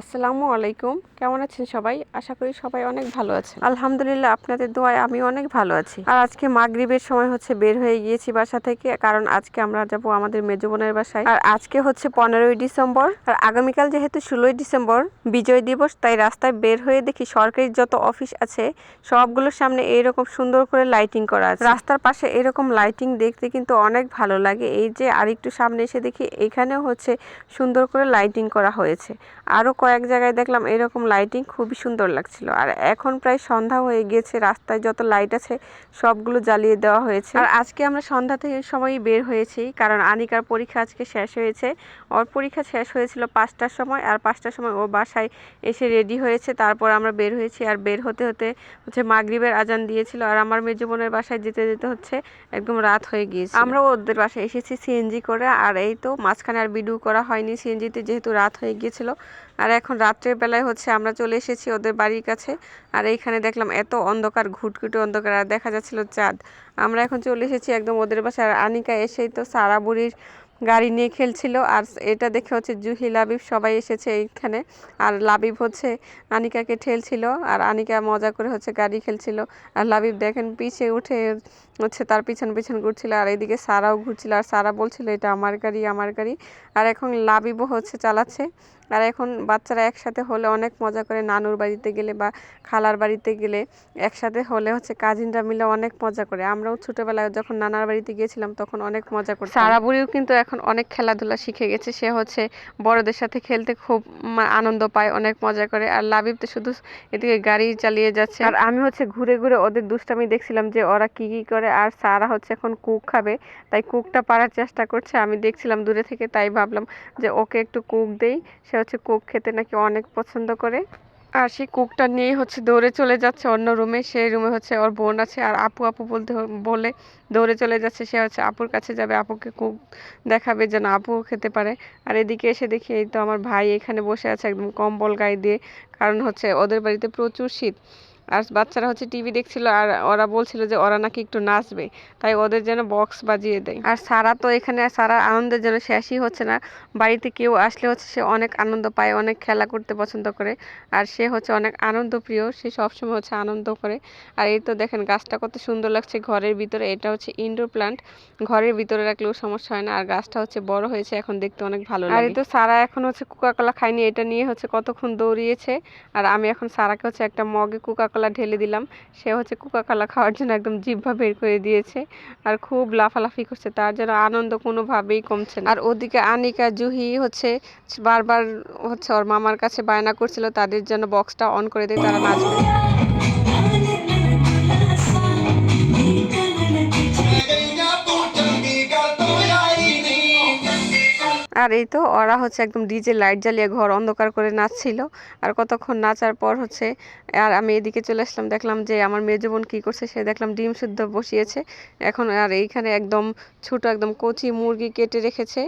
আসসালামু আলাইকুম। কেমন আছেন সবাই? আশা করি সবাই অনেক ভালো আছেন। আলহামদুলিল্লাহ, আপনাদের দোয়ায় আমি অনেক ভালো আছি। আর আজকে মাগরিবের সময় হচ্ছে বের হয়ে গিয়েছি বাসা থেকে, কারণ আজকে আমরা যাব আমাদের মেজো বোনের বাসায়। আর আজকে হচ্ছে পনেরোই ডিসেম্বর, আর আগামীকাল যেহেতু ষোলোই ডিসেম্বর, বিজয় দিবস, তাই রাস্তায় বের হয়ে দেখি সরকারি যত অফিস আছে, সবগুলোর সামনে এইরকম সুন্দর করে লাইটিং করা আছে। রাস্তার পাশে এরকম লাইটিং দেখতে কিন্তু অনেক ভালো লাগে। এই যে আরেকটু সামনে এসে দেখি, এখানেও হচ্ছে সুন্দর করে লাইটিং করা হয়েছে। আরও কয়েক জায়গায় দেখলাম এরকম লাইটিং খুবই সুন্দর লাগছিল। আর এখন প্রায় সন্ধ্যা হয়ে গিয়েছে রাস্তায় যত লাইট আছে সবগুলো জ্বালিয়ে দেওয়া হয়েছে। আর আজকে আমরা সন্ধ্যা থেকে সময়ই বের হয়েছি কারণ আনিকার পরীক্ষা আজকে শেষ হয়েছে। ওর পরীক্ষা শেষ হয়েছিল পাঁচটার সময় আর পাঁচটার সময় ও বাসায় এসে রেডি হয়েছে। তারপর আমরা বের হয়েছি আর বের হতে হতে হচ্ছে মাগরিবের আজান দিয়েছিল। আর আমার মেজো বোনের বাসায় যেতে যেতে হচ্ছে একদম রাত হয়ে গিয়েছে আমরা ওদের বাসায় এসেছি সিএনজি করে আর এই তো মাঝখানে আর ভিডিও করা হয়নি। সিএনজিতে যেহেতু রাত হয়ে গিয়েছিল আর এখন রাত্রের বেলায় হচ্ছে আমরা চলে এসেছি ওদের বাড়ির কাছে। আর এইখানে দেখলাম এত অন্ধকার, ঘুটঘুটে অন্ধকার, আর দেখা যাচ্ছিল চাঁদ। আমরা এখন চলে এসেছি একদম ওদের বাসায়। আর আনিকা এসেই তো সারা বুড়ির গাড়ি নিয়ে খেলছিল। আর এটা দেখে হচ্ছে জুহি, লাবিব সবাই এসেছে এইখানে। আর লাবিব হচ্ছে আনিকাকে ঠেলছিল। আর আনিকা মজা করে হচ্ছে গাড়ি খেলছিল। আর লাবিব দেখেন পিছে উঠে হচ্ছে তার পিছন পিছন ঘুরছিল। আর এদিকে সারাও ঘুরছিল। আর সারা বলছিল, এটা আমার গাড়ি আমার গাড়ি। আর এখন লাবিবও হচ্ছে চালাচ্ছে। আর এখন বাচ্চারা একসাথে হলে অনেক মজা করে। নানুর বাড়িতে গেলে বা খালার বাড়িতে গেলে একসাথে হলে হচ্ছে কাজিনরা মিলে অনেক মজা করে। আমরাও ছোটবেলায় যখন নানার বাড়িতে গিয়েছিলাম, তখন অনেক মজা করতাম। সারা বুড়িও কিন্তু এখন অনেক খেলাধুলা শিখে গেছে। সে হচ্ছে বড়দের সাথে খেলতে খুব আনন্দ পায়, অনেক মজা করে। আর লাবিব তো শুধু এদিকে গাড়ি চালিয়ে যাচ্ছে। আর আমি হচ্ছে ঘুরে ঘুরে ওদের দুষ্টামি দেখছিলাম যে ওরা কি কি করে। আর সারা হচ্ছে এখন কুক খাবে, তাই কুকটা পারার চেষ্টা করছে। আমি দেখছিলাম দূরে থেকে, তাই ভাবলাম যে ওকে একটু কুক দেই। সে হচ্ছে কুক খেতে নাকি অনেক পছন্দ করে। আর সেই কুকটা নিয়ে হচ্ছে দৌড়ে চলে যাচ্ছে অন্য রুমে। সেই রুমে হচ্ছে ওর বোন আছে আর আপু আপু বলতে বলে দৌড়ে চলে যাচ্ছে। সে হচ্ছে আপুর কাছে যাবে, আপুকে কুক দেখাবে যেন আপুও খেতে পারে। আর এদিকে এসে দেখি এই তো আমার ভাই এখানে বসে আছে একদম কম্বল গায়ে দিয়ে। কারণ হচ্ছে ওদের বাড়িতে প্রচুর শীত। আর বাচ্চারা হচ্ছে টিভি দেখছিল আর ওরা বলছিল যে ওরা নাকি একটু নাচবে তাই ওদের যেন বক্স বাজিয়ে দেয়। আর সারা তো এখানে সারা আনন্দের যেন শেষই হচ্ছে না বাড়িতে কেউ আসলে হচ্ছে সে অনেক আনন্দ পায় অনেক খেলা করতে পছন্দ করে আর সে হচ্ছে অনেক আনন্দ প্রিয় সে সবসময় হচ্ছে আনন্দ করে। আর এই তো দেখেন গাছটা কত সুন্দর লাগছে ঘরের ভিতরে এটা হচ্ছে ইনডোর প্লান্ট ঘরের ভিতরে রাখলেও সমস্যা হয় না আর গাছটা হচ্ছে বড় হয়েছে এখন দেখতে অনেক ভালো লাগে। আর এই তো সারা এখন হচ্ছে কোকা কোলা খায়নি এটা নিয়ে হচ্ছে কতক্ষণ দৌড়িয়েছে আর আমি এখন সারাকে হচ্ছে একটা মগে কোকা কোলা ঢেলে দিলাম। সে হচ্ছে কোকা কোলা খাওয়ার জন্য একদম জিভা বের করে দিয়েছে আর খুব লাফালাফি করছে, তার যেন আনন্দ কোনোভাবেই কমছে না। আর ওদিকে আনিকা, জুহি হচ্ছে বারবার হচ্ছে ওর মামার কাছে বায়না করছিল, তাদের জন্য বক্সটা অন করে দিয়ে তারা নাচবে। আর এই তো ওরা হচ্ছে একদম ডিজে লাইট জ্বালিয়ে ঘর অন্ধকার করে নাচছিল। আর কতক্ষণ নাচার পর হচ্ছে আর আমি এদিকে চলে আসলাম দেখলাম যে আমার মেজো বোন কী করছে সে দেখলাম ডিম শুদ্ধ বসিয়েছে। এখন আর এইখানে একদম ছোট একদম কচি মুরগি কেটে রেখেছে।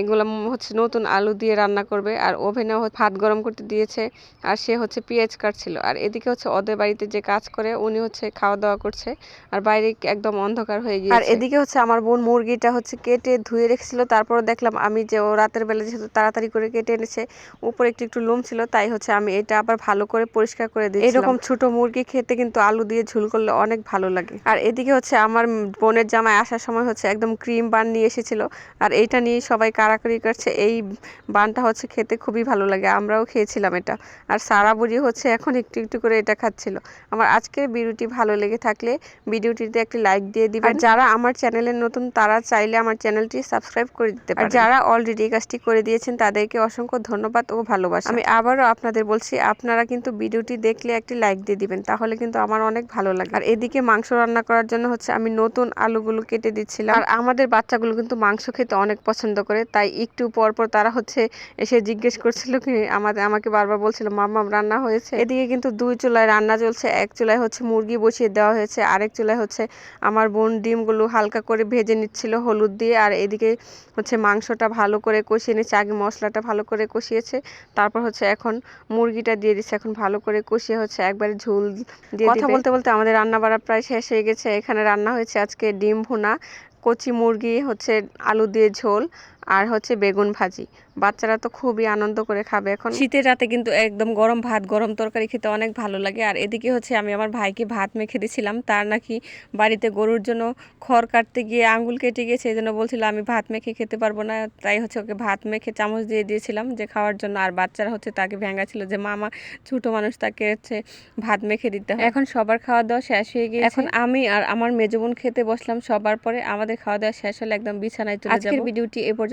এগুলো হচ্ছে নতুন আলু দিয়ে রান্না করবে। আর ওভেনেও ভাত গরম করতে দিয়েছে। আর সে হচ্ছে পেঁয়াজ কাটছিল। আর এদিকে হচ্ছে ওদের বাড়িতে যে কাজ করে উনি হচ্ছে খাওয়া দাওয়া করছে। আর বাইরে একদম অন্ধকার হয়ে গিয়েছে। আর এদিকে হচ্ছে আমার বোন মুরগিটা হচ্ছে কেটে ধুয়ে রেখেছিল। তারপর দেখলাম আমি যে ও রাতের বেলা যেহেতু তাড়াতাড়ি করে কেটে এনেছে উপরে একটু একটু লোম ছিল তাই হচ্ছে আমি এটা আবার ভালো করে পরিষ্কার করে দিই এরকম ছোট মুরগি খেতে কিন্তু আলু দিয়ে ঝুল করলে অনেক ভালো লাগে। আর এদিকে হচ্ছে আমার বোনের জামাই আসার সময় হচ্ছে একদম ক্রিম বান নিয়ে এসেছিল। আর এইটা নিয়ে সবাই কারাকারি করছে। এই বানটা হচ্ছে খেতে খুবই ভালো লাগে আমরাও খেয়েছিলাম এটা। আর সারা বুড়ি হচ্ছে এখন একটু একটু করে এটা খাচ্ছিল। আমার আজকের ভিডিওটি ভালো লেগে থাকলে ভিডিওটিতে একটি লাইক দিয়ে দিবেন। যারা আমার চ্যানেলের নতুন তারা চাইলে আমার চ্যানেলটি সাবস্ক্রাইব করে দিতে পারে আর যারা অলরেডি এই কাজটি করে দিয়েছেন, তাদেরকে অসংখ্য ধন্যবাদ ও ভালোবাসা। আমি আবারও আপনাদের বলছি, আপনারা কিন্তু ভিডিওটি দেখলে একটি লাইক দিয়ে দিবেন, তাহলে কিন্তু আমার অনেক ভালো লাগে। আর এদিকে মাংস রান্না করার জন্য হচ্ছে আমি নতুন আলুগুলো কেটে দিচ্ছিলাম। আর আমাদের বাচ্চাগুলো কিন্তু মাংস খেতে অনেক পছন্দ করে, তাই একটু পর পর তারা হচ্ছে এসে জিজ্ঞেস করছিল কি, আমাদের, আমাকে বারবার বলছিল মাম্মাম রান্না হয়েছে? এদিকে কিন্তু দুই চুলায় রান্না চলছে, এক চুলায় হচ্ছে মুরগি বসিয়ে দেওয়া হয়েছে, আরেক চুলায় হচ্ছে আমার বোন ডিমগুলো হালকা করে ভেজে নিচ্ছিল হলুদ দিয়ে, আর এদিকে হচ্ছে মাংসটা ভালো করে কষিয়ে নিচ্ছে আগে মশলাটা ভালো করে কষিয়েছে তারপর হচ্ছে এখন মুরগিটা দিয়ে দিচ্ছে এখন ভালো করে কষিয়ে হচ্ছে একবারে ঝোল দিয়ে কথা বলতে বলতে আমাদের রান্না বাড়া প্রায় শেষ হয়ে গেছে এখানে রান্না হয়েছে আজকে ডিম ভুনা কচি মুরগি হচ্ছে আলু দিয়ে ঝোল আর হচ্ছে বেগুন ভাজি। বাচ্চারা তো খুবই আনন্দ করে খাবে এখন। শীতের রাতে কিন্তু একদম গরম ভাত গরম তরকারি খেতে অনেক ভালো লাগে। আর এদিকে হচ্ছে আমি আমার ভাইকে ভাত মেখে দিয়েছিলাম তার নাকি বাড়িতে গরুর জন্য খড় কাটতে গিয়ে আঙ্গুল কেটে গিয়েছে এই জন্য বলছিল আমি ভাত মেখে খেতে পারব না। তাই হচ্ছে ওকে ভাত মেখে চামচ দিয়ে দিয়েছিলাম যে খাওয়ার জন্য। আর বাচ্চারা হচ্ছে তাকে ভেঙা ছিল যে মামা ছোট মানুষ তাকে হচ্ছে ভাত মেখে দিতে হয়। এখন সবার খাওয়া দাওয়া শেষ হয়ে গিয়েছে। এখন আমি আর আমার মেজো বোন খেতে বসলাম সবার পরে। আমাদের খাওয়া দাওয়া শেষ হলে একদম বিছানায় চলে যাব। ভিডিওটি এ